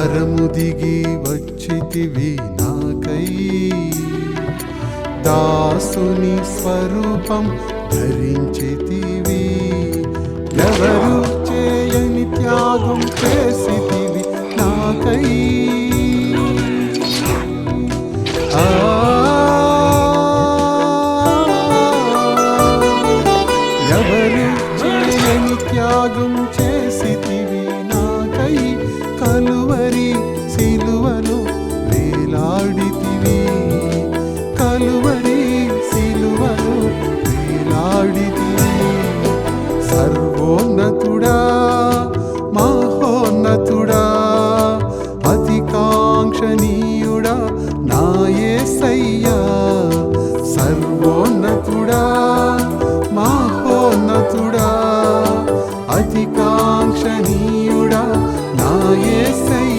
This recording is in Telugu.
దారము దిగి వచ్చితివి నాకై. దాసుని స్వరూపం ధరించితివి. ఎవరు చేయని త్యాగం చేసితివి నాకై. ఎవరు చేయని త్యాగం చే వేలాడితివి. కలువరి సిలువను వేలాడితివి. సర్వోన్నతుడా మహోన్నతుడా అతికాంక్షణీయుడా నాయే సయ్యా సర్వోన్నతుడా మహోన్నతుడా అతికాంక్షణీయుడా నాయే సయ్యా